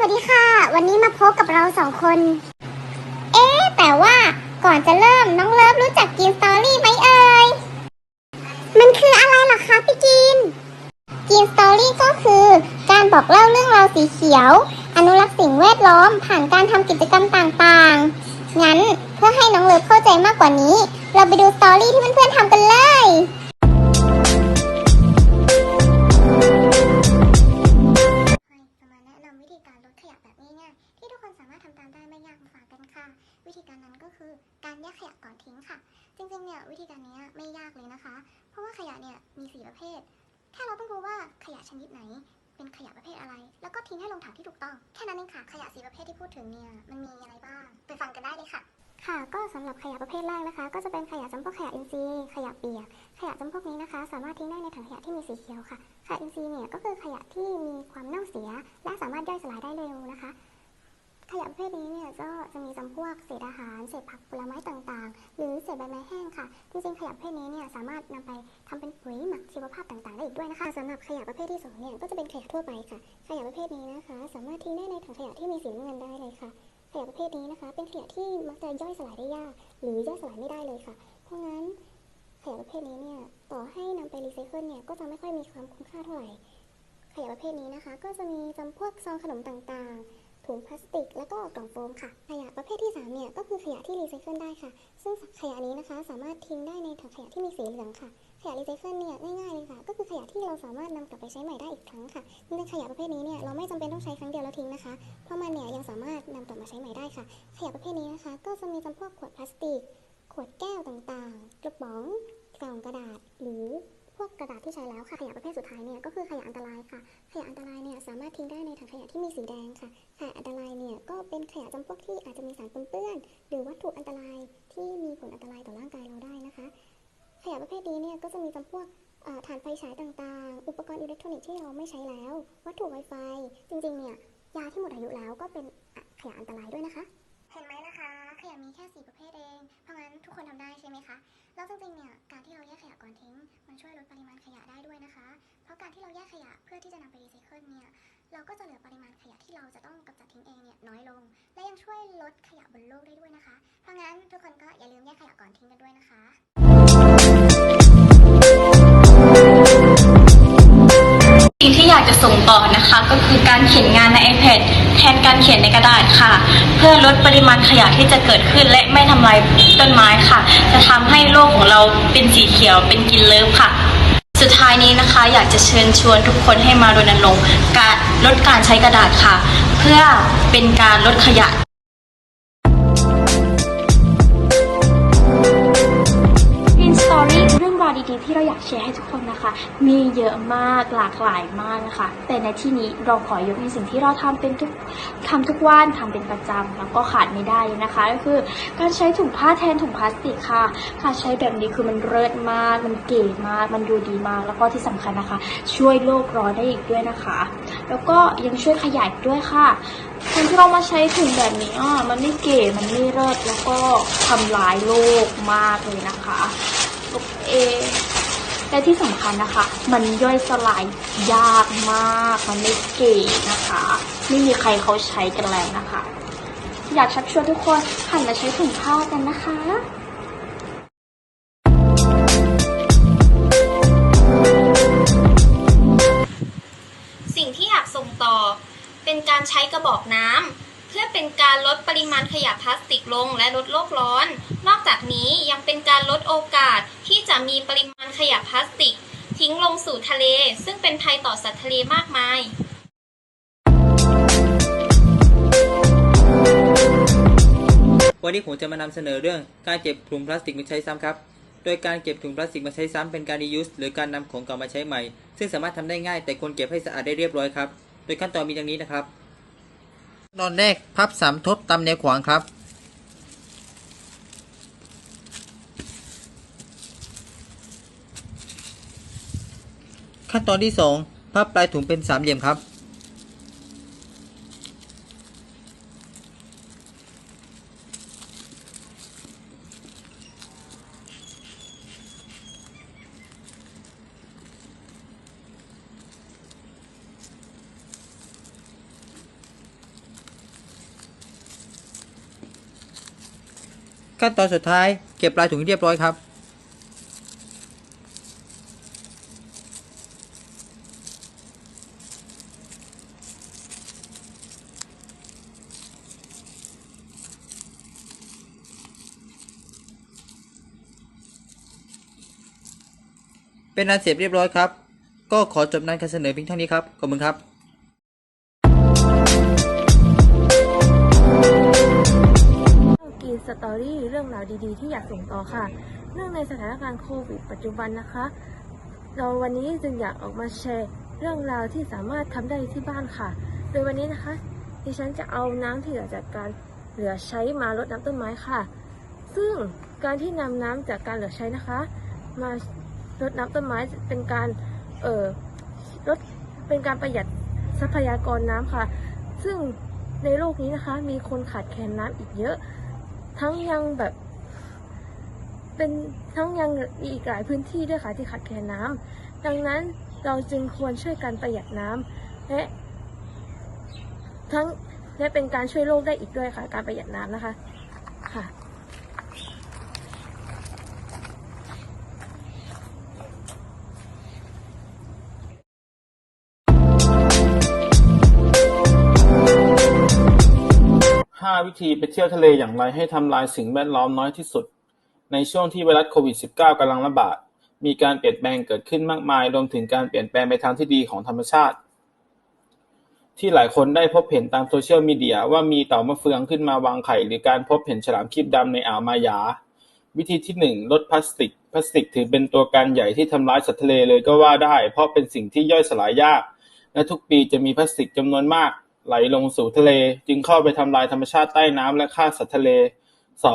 วัสดีค่ะ วันนี้มาพบกับเราสองคน เอ๊แต่ว่าก่อนจะเริ่มน้องเลิฟรู้จักกินสตอรี่ไหมเอ่ย มันคืออะไรล่ะคะพี่กิน กินสตอรี่ก็คือ การบอกเล่าเรื่องราวสีเขียว อนุรักษ์สิ่งแวดล้อม ผ่านการทำกิจกรรมต่างๆ งั้นเพื่อให้น้องเลิฟเข้าใจมากกว่านี้ เราไปดูสตอรี่ที่เพื่อนๆทำกันเลยากเลยนะคะ เพราะว่าขยะเนี่ยมีสี่ประเภท แค่เราต้องรู้ว่าขยะชนิดไหน เป็นขยะประเภทอะไร แล้วก็ทิ้งให้ลงถังที่ถูกต้อง แค่นั้นเองค่ะ ขยะสี่ประเภทที่พูดถึงเนี่ย มันมีอะไรบ้าง ไปฟังกันได้เลยค่ะ ค่ะ ก็สำหรับขยะประเภทแรกนะคะ ก็จะเป็นขยะจำพวกขยะอินทรีย์ ขยะเปียก ขยะจำพวกนี้นะคะ สามารถทิ้งได้ในถังขยะที่มีสีเขียวค่ะ ขยะอินทรีย์เนี่ยก็คือขยะที่มีความเน่าเสีย และสามารถย่อยสลายได้เร็วนะคะ ขยะประเภทนี้เนี่ยก็จะมีจำพวกเศษอาหาร เศษผักผลไม้ต่างๆ หรือเศษใบไม้แห้งค่ะ จริงๆ ขยะประเภทนี้เนี่ยสามารถนำไปทำเป็นปุ๋ยหมักชีวภาพต่างๆ ได้อีกด้วยนะคะสำหรับขยะประเภทที่สองเนี่ยก็จะเป็นขยะทั่วไปค่ะ ขยะประเภทนี้นะคะ สามารถทิ้งได้ในถังขยะที่มีสีน้ำเงินได้เลยค่ะ ขยะประเภทนี้นะคะ เป็นขยะที่มักจะย่อยสลายได้ยาก หรือย่อยสลายไม่ได้เลยค่ะ เพราะงั้นขยะประเภทนี้เนี่ยต่อให้นำไปรีไซเคิลเนี่ยก็จะไม่ค่อยมีความคุ้มค่าเท่าไหร่ ขยะประเภทนี้นะคะ ก็จะมีจำพวกซองขนมต่างๆ ถุงพลาสติก แล้วก็กล่องโฟมค่ะ ขยะประเภทที่3เนี่ยก็คือขยะที่รีไซเคิลได้ค่ะ ซึ่งขยะนี้นะคะ สามารถทิ้งได้ในถังขยะที่มีสีเหลืองค่ะขยะรีไซเคิลเนี่ยง่ายๆเลยค่ะ ก็คือขยะที่เราสามารถนำกลับไปใช้ใหม่ได้อีกครั้งค่ะในขยะประเภทนี้เนี่ยเราไม่จำเป็นต้องใช้ครั้งเดียวแล้วทิ้งนะคะ เพราะมันเนี่ยยังสามารถนำกลับมาใช้ใหม่ได้ค่ะ ขยะประเภทนี้นะคะ ก็จะมีจำพวกขวดพลาสติก ขวดแก้วต่างๆ กระป๋องกล่องกระดาษหรือ พวกกระดาษที่ใช้แล้วค่ะขยะประเภทสุดท้ายเนี่ยก็คือขยะอันตรายค่ะ ขยะอันตรายเนี่ยสามารถทิ้งได้ในถังขยะที่มีสีแดงค่ะขยะอันตรายเนี่ยก็เป็นขยะจำพวกที่อาจจะมีสารปนเปื้อน หรือวัตถุอันตรายที่มีผลอันตรายต่อร่างกายเราได้นะคะ ขยะประเภทนี้เนี่ยก็จะมีจำพวกเอ่อถ่านไฟฉายต่างๆ อุปกรณ์อิเล็กทรอนิกส์ที่เราไม่ใช้แล้ว วัตถุไวไฟ จริงๆเนี่ยยาที่หมดอายุแล้วก็เป็นขยะอันตรายด้วยนะคะ มีแค่สี่ประเภทเอง เพราะงั้นทุกคนทำได้ใช่ไหมคะ แล้วจริงๆ เนี่ย การที่เราแยกขยะก่อนทิ้ง มันช่วยลดปริมาณขยะได้ด้วยนะคะ เพราะการที่เราแยกขยะเพื่อที่จะนำไปรีไซเคิลเนี่ย เราก็จะเหลือปริมาณขยะที่เราจะต้องกำจัดทิ้งเองเนี่ยน้อยลง และยังช่วยลดขยะบนโลกได้ด้วยนะคะ เพราะงั้นทุกคนก็อย่าลืมแยกขยะก่อนทิ้งกันด้วยนะคะสิ่งที่อยากจะส่งต่อนะคะ ก็คือการเขียนงานใน iPad แทนการเขียนในกระดาษค่ะ เพื่อลดปริมาณขยะที่จะเกิดขึ้นและไม่ทำลายต้นไม้ค่ะ จะทำให้โลกของเราเป็นสีเขียวเป็นกินเลิฟค่ะ สุดท้ายนี้นะคะ อยากจะเชิญชวนทุกคนให้มารณรงค์การลดการใช้กระดาษค่ะ เพื่อเป็นการลดขยะเรื่องราวดีๆที่เราอยากแชร์ให้ทุกคน นะคะ มีเยอะมากหลากหลายมากนะคะ แต่ในที่นี้เราขอยกในสิ่งที่เราทำเป็นทุกทำทุกวันทำเป็นประจำแล้วก็ขาดไม่ได้นะคะ ก็คือการใช้ถุงผ้าแทนถุงพลาสติกค่ะการใช้แบบนี้คือมันเลิศมาก มันเก๋มาก มันดูดีมาก แล้วก็ที่สำคัญนะคะ ช่วยโลกร้อนได้อีกด้วยนะคะ แล้วก็ยังช่วยขยายด้วยค่ะการที่เรามาใช้ถุงแบบนี้อะมันไม่เก๋มันไม่เลิศแล้วก็ทำลายโลกมากเลยนะคะโอเค และที่สำคัญนะคะ มันย่อยสลายยากมาก มันไม่เก๋นะคะ ไม่มีใครเขาใช้กันแล้วนะคะ อยากชักชวนทุกคนหันมาใช้ถุงผ้ากันนะคะสิ่งที่อยากส่งต่อ เป็นการใช้กระบอกน้ำเพื่อเป็นการลดปริมาณขยะพลาสติกลงและลดโลกร้อน นอกจากนี้ยังเป็นการลดโอกาสที่จะมีปริมาณ ขยะพลาสติก ทิ้งลงสู่ทะเล ซึ่งเป็นภัยต่อสัตว์ทะเลมากมายวันนี้ผมจะมานำเสนอเรื่องการเก็บถุงพลาสติกมาใช้ซ้ำครับ โดยการเก็บถุงพลาสติกมาใช้ซ้ำเป็นการ reuse หรือการนำของเก่ามาใช้ใหม่ ซึ่งสามารถทำได้ง่ายแต่ควรเก็บให้สะอาดได้เรียบร้อยครับ โดยขั้นตอนมีดังนี้นะครับ ตอนแรกพับสามทบตามแนวขวางครับ ขั้นตอนที่ 2 พับปลายถุงเป็นสามเหลี่ยมครับ ขั้นตอนสุดท้ายเก็บปลายถุงเรียบร้อยครับ เป็นอันเสร็จเรียบร้อยครับ ก็ขอจบนันการเสนอเพียงเท่านี้ครับ ขอบคุณครับกีสตอรี่เรื่องราวดีๆ ที่อยากส่งต่อค่ะ เนื่องในสถานการณ์โควิดปัจจุบันนะคะ เราวันนี้จึงอยากออกมาแชร์เรื่องราวที่สามารถทำได้ที่บ้านค่ะ โดยวันนี้นะคะดิฉันจะเอาน้ำที่เหลือจากการเหลือใช้มารดน้ำต้นไม้ค่ะ ซึ่งการที่นำน้ำจากการเหลือใช้นะคะ มา รดน้ำต้นไม้เป็นการเอ่อลดเป็นการประหยัดทรัพยากรน้ำค่ะ ซึ่งในโลกนี้นะคะ มีคนขาดแคลนน้ำอีกเยอะ ทั้งยังแบบเป็นทั้งยังมีอีกหลายพื้นที่ด้วยค่ะที่ขาดแคลนน้ำดังนั้นเราจึงควรช่วยกันประหยัดน้ำและทั้งและเป็นการช่วยโลกได้อีกด้วยค่ะ การประหยัดน้ำนะคะค่ะ 5วิธีไปเที่ยวทะเลอย่างไรให้ทำลายสิ่งแวดล้อมน้อยที่สุด ในช่วงที่ไวรัสโควิด -19 กำลังระบาด มีการเปลี่ยนแปลงเกิดขึ้นมากมาย รวมถึงการเปลี่ยนแปลงไปทางที่ดีของธรรมชาติ ที่หลายคนได้พบเห็นตามโซเชียลมีเดียว่ามีเต่ามะเฟืองขึ้นมาวางไข่ หรือการพบเห็นฉลามครีบดำในอ่าวมายา วิธีที่ 1 ลดพลาสติก พลาสติกถือเป็นตัวการใหญ่ที่ทำร้ายสัตว์ทะเลเลยก็ว่าได้ เพราะเป็นสิ่งที่ย่อยสลายยาก และทุกปีจะมีพลาสติกจำนวนมาก ไหลลงสู่ทะเล จึงเข้าไปทำลายธรรมชาติใต้น้ำและฆ่าสัตว์ทะเล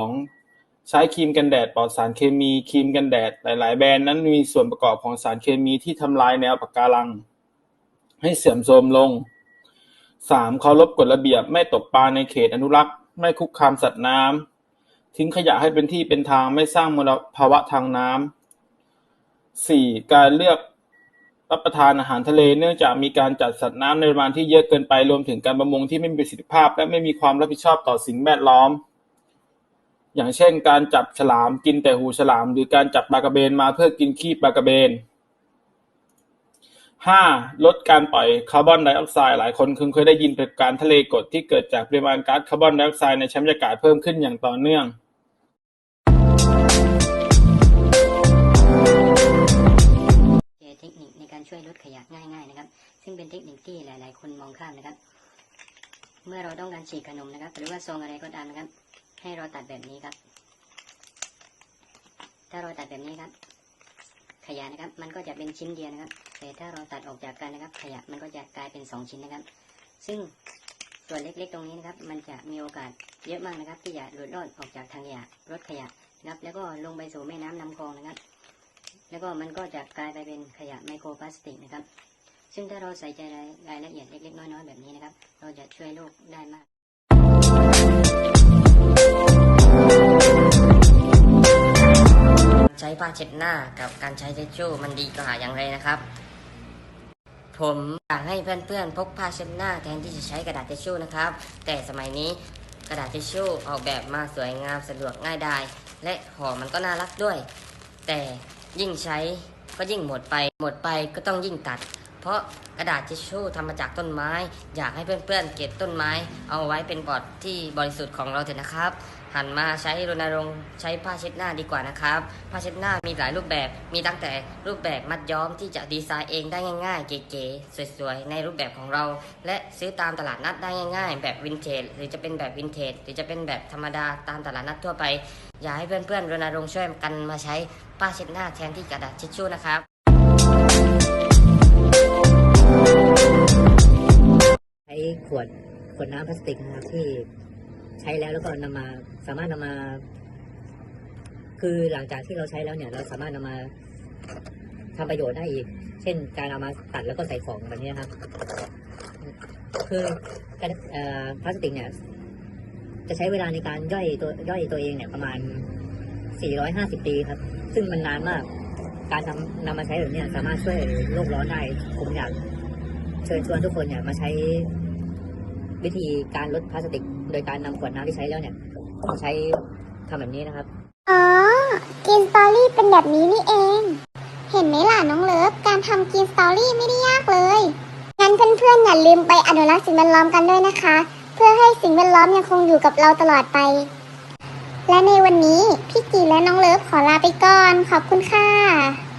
2. ใช้ครีมกันแดดปลอดสารเคมี ครีมกันแดด หลาย ๆ แบรนด์นั้นมีส่วนประกอบของสารเคมีที่ทำลายแนวปะการัง ให้เสื่อมโทรมลง 3. เคารพกฎระเบียบ ไม่ตกปลาในเขตอนุรักษ์ ไม่คุกคามสัตว์น้ำ ทิ้งขยะให้เป็นที่เป็นทาง ไม่สร้างมลภาวะทางน้ำ 4. การเลือก รับประทานอาหารทะเล เนื่องจากมีการจัดสัตว์น้ำในปริมาณที่เยอะเกินไป รวมถึงการประมงที่ไม่มีประสิทธิภาพ และไม่มีความรับผิดชอบต่อสิ่งแวดล้อม อย่างเช่น การจับฉลามกินแต่หูฉลาม หรือการจับปลากระเบนมาเพื่อกินขี้ปลากระเบน 5. ลดการปล่อยคาร์บอนไดออกไซด์หลายคนคงเคยได้ยินปรากฏการทะเลกดที่เกิดจากปริมาณก๊าซคาร์บอนไดออกไซด์ในชั้นบรรยากาศเพิ่มขึ้นอย่างต่อเนื่อง ช่วยลดขยะง่ายๆนะครับ ซึ่งเป็นเทคนิคที่หลาย ๆ คนมองข้ามนะครับ เมื่อเราต้องการฉีกขนมนะครับ หรือว่าซองอะไรก็ตามนะครับ ให้เราตัดแบบนี้ครับ ถ้าเราตัดแบบนี้ครับ ขยะนะครับ มันก็จะเป็นชิ้นเดียวนะครับแต่ถ้าเราตัดออกจากกันนะครับ ขยะมันก็จะกลายเป็นสองชิ้นนะครับ ซึ่งส่วนเล็กๆ ตรงนี้นะครับ มันจะมีโอกาสเยอะมากนะครับ ที่จะหลุดรอดออกจากทางขยะรถขยะนะครับ แล้วก็ลงไปสู่แม่น้ำลำคลองนะครับ แล้วก็มันก็จะกลายไปเป็นขยะไมโครพลาสติกนะครับ ซึ่งถ้าเราใส่ใจรายละเอียดเล็กๆน้อยๆแบบนี้นะครับ เราจะช่วยโลกได้มากใช้ผ้าเช็ดหน้ากับการใช้เช็ดชู่มันดีกว่าอย่างไรนะครับ ผมอยากให้เพื่อนๆพกผ้าเช็ดหน้าแทนที่จะใช้กระดาษทิชชู่นะครับ แต่สมัยนี้กระดาษทิชชู่ออกแบบมาสวยงามสะดวกง่ายดายและห่อมันก็น่ารักด้วย แต่ ยิ่งใช้ก็ยิ่งหมดไป หมดไปก็ต้องยิ่งตัด เพราะกระดาษทิชชู่ทำมาจากต้นไม้ อยากให้เพื่อนๆเก็บต้นไม้ เอาไว้เป็นปอดที่บริสุทธิ์ของเราเถอะนะครับ หันมาใช้รณรงค์ใช้ผ้าเช็ดหน้าดีกว่านะครับ ผ้าเช็ดหน้ามีหลายรูปแบบ มีตั้งแต่รูปแบบมัดย้อมที่จะดีไซน์เองได้ง่ายๆ เก๋ๆสวยๆ ในรูปแบบของเรา และซื้อตามตลาดนัดได้ง่ายๆ แบบวินเทจหรือจะเป็นแบบวินเทจหรือจะเป็นแบบธรรมดาตามตลาดนัดทั่วไป อยากให้เพื่อนๆรณรงค์ช่วยกันมาใช้ผ้าเช็ดหน้าแทนที่กระดาษทิชชู่นะครับใช้ขวดขวดน้ำพลาสติกนะครับที่ ใช้แล้วแล้วก็นำมาสามารถนำมา คือหลังจากที่เราใช้แล้วเนี่ย เราสามารถนำมาทำประโยชน์ได้อีก เช่น การเอามาตัดแล้วก็ใส่ของแบบนี้นะครับ คือพลาสติกเนี่ย จะใช้เวลาในการย่อยตัวย่อยตัวเองเนี่ยประมาณ 450 ปีครับ ซึ่งมันนานมาก การนำนำมาใช้แบบนี้สามารถช่วยโลกร้อนได้ ผมอยากเชิญชวนทุกคนเนี่ยมาใช้วิธีการลดพลาสติก โดยการนำขวดน้ำที่ใช้แล้วเนี่ยมาใช้ทำแบบนี้นะครับ อ๋อกินสตอรี่เป็นแบบนี้นี่เอง เห็นไหมล่ะน้องเลิฟ การทำกินสตอรี่ไม่ได้ยากเลย งั้นเพื่อนๆอย่าลืมไปอนุรักษ์สิ่งแวดล้อมกันด้วยนะคะ เพื่อให้สิ่งแวดล้อมยังคงอยู่กับเราตลอดไป และในวันนี้พี่กีและน้องเลิฟขอลาไปก่อน ขอบคุณค่ะ